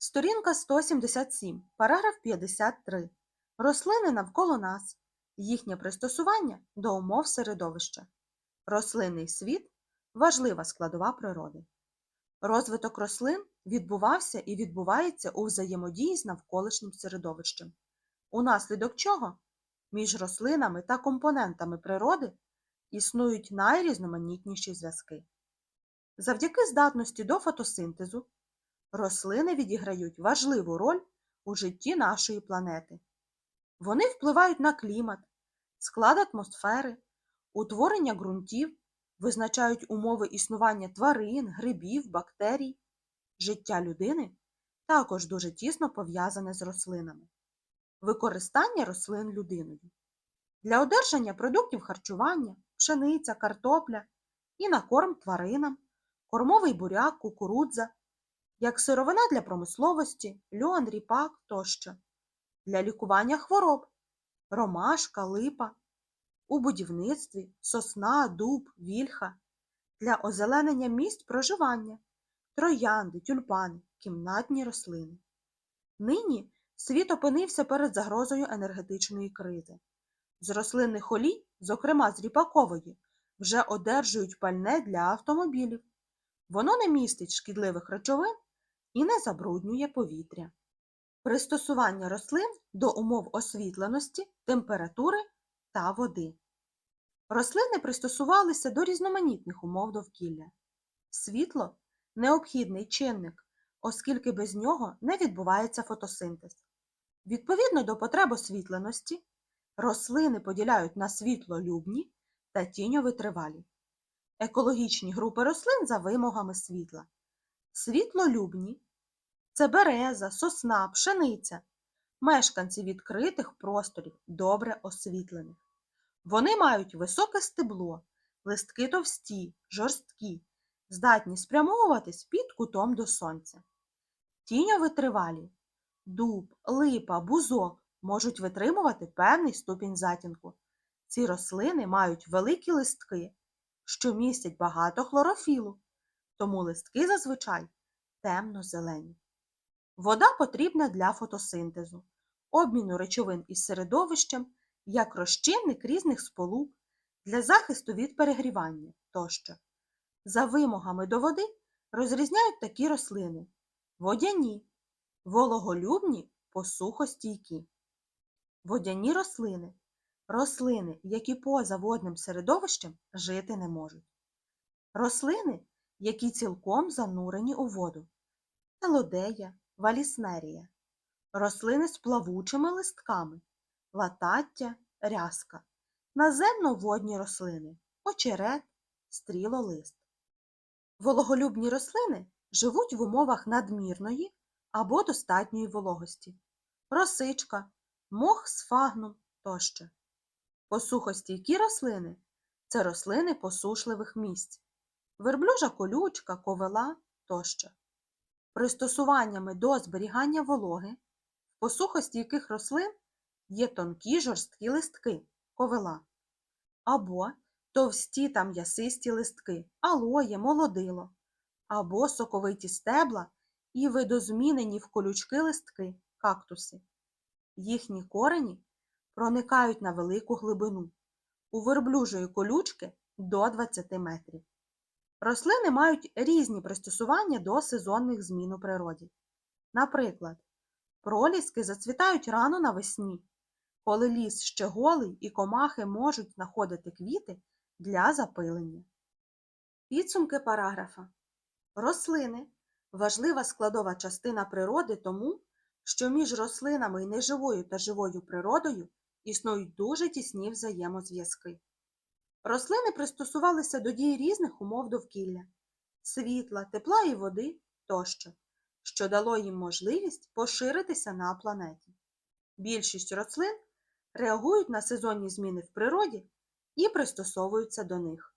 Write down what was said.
Сторінка 177, параграф 53. Рослини навколо нас. Їхнє пристосування до умов середовища. Рослинний світ важлива складова природи. Розвиток рослин відбувався і відбувається у взаємодії з навколишнім середовищем, унаслідок чого між рослинами та компонентами природи існують найрізноманітніші зв'язки. Завдяки здатності до фотосинтезу рослини відіграють важливу роль у житті нашої планети. Вони впливають на клімат, склад атмосфери, утворення ґрунтів, визначають умови існування тварин, грибів, бактерій. Життя людини також дуже тісно пов'язане з рослинами. Використання рослин людиною. Для одержання продуктів харчування, пшениця, картопля і на корм тваринам, кормовий буряк, кукурудза, як сировина для промисловості, льон, ріпак тощо, для лікування хвороб, ромашка, липа, у будівництві, сосна, дуб, вільха, для озеленення місць проживання, троянди, тюльпани, кімнатні рослини. Нині світ опинився перед загрозою енергетичної кризи. З рослинних олій, зокрема з ріпакової, вже одержують пальне для автомобілів. Воно не містить шкідливих речовин і не забруднює повітря. Пристосування рослин до умов освітленості, температури та води. Рослини пристосувалися до різноманітних умов довкілля. Світло необхідний чинник, оскільки без нього не відбувається фотосинтез. Відповідно до потреб освітленості, рослини поділяють на світлолюбні та тіньовитривалі. Екологічні групи рослин за вимогами світла. Світлолюбні це береза, сосна, пшениця, мешканці відкритих просторів, добре освітлених. Вони мають високе стебло, листки товсті, жорсткі, здатні спрямовуватись під кутом до сонця. Тіньовитривалі дуб, липа, бузок можуть витримувати певний ступінь затінку. Ці рослини мають великі листки, що містять багато хлорофілу, тому листки зазвичай темно-зелені. Вода потрібна для фотосинтезу, обміну речовин із середовищем, як розчинник різних сполук, для захисту від перегрівання тощо. За вимогами до води розрізняють такі рослини водяні, вологолюбні, посухостійкі. Водяні рослини рослини, які поза водним середовищем жити не можуть. Рослини, які цілком занурені у воду. Елодея, валіснерія. Рослини з плавучими листками, латаття, рязка. Наземно-водні рослини, очерет, стрілолист. Вологолюбні рослини живуть в умовах надмірної або достатньої вологості. Росичка, мох з фагном тощо. Посухостійкі рослини це рослини посушливих місць, верблюжа колючка, ковела тощо. Пристосуваннями до зберігання вологи в посухостійких рослин є тонкі жорсткі листки ковела, або товсті та м'ясисті листки алоє, молодило, або соковиті стебла і видозмінені в колючки листки кактуси. Їхні корені проникають на велику глибину, у верблюжої колючки до 20 метрів. Рослини мають різні пристосування до сезонних змін у природі. Наприклад, проліски зацвітають рано навесні, коли ліс ще голий і комахи можуть знаходити квіти для запилення. Підсумки параграфа. Рослини важлива складова частина природи тому, що між рослинами і неживою та живою природою існують дуже тісні взаємозв'язки. Рослини пристосувалися до дії різних умов довкілля світла, тепла і води тощо, що дало їм можливість поширитися на планеті. Більшість рослин реагують на сезонні зміни в природі і пристосовуються до них.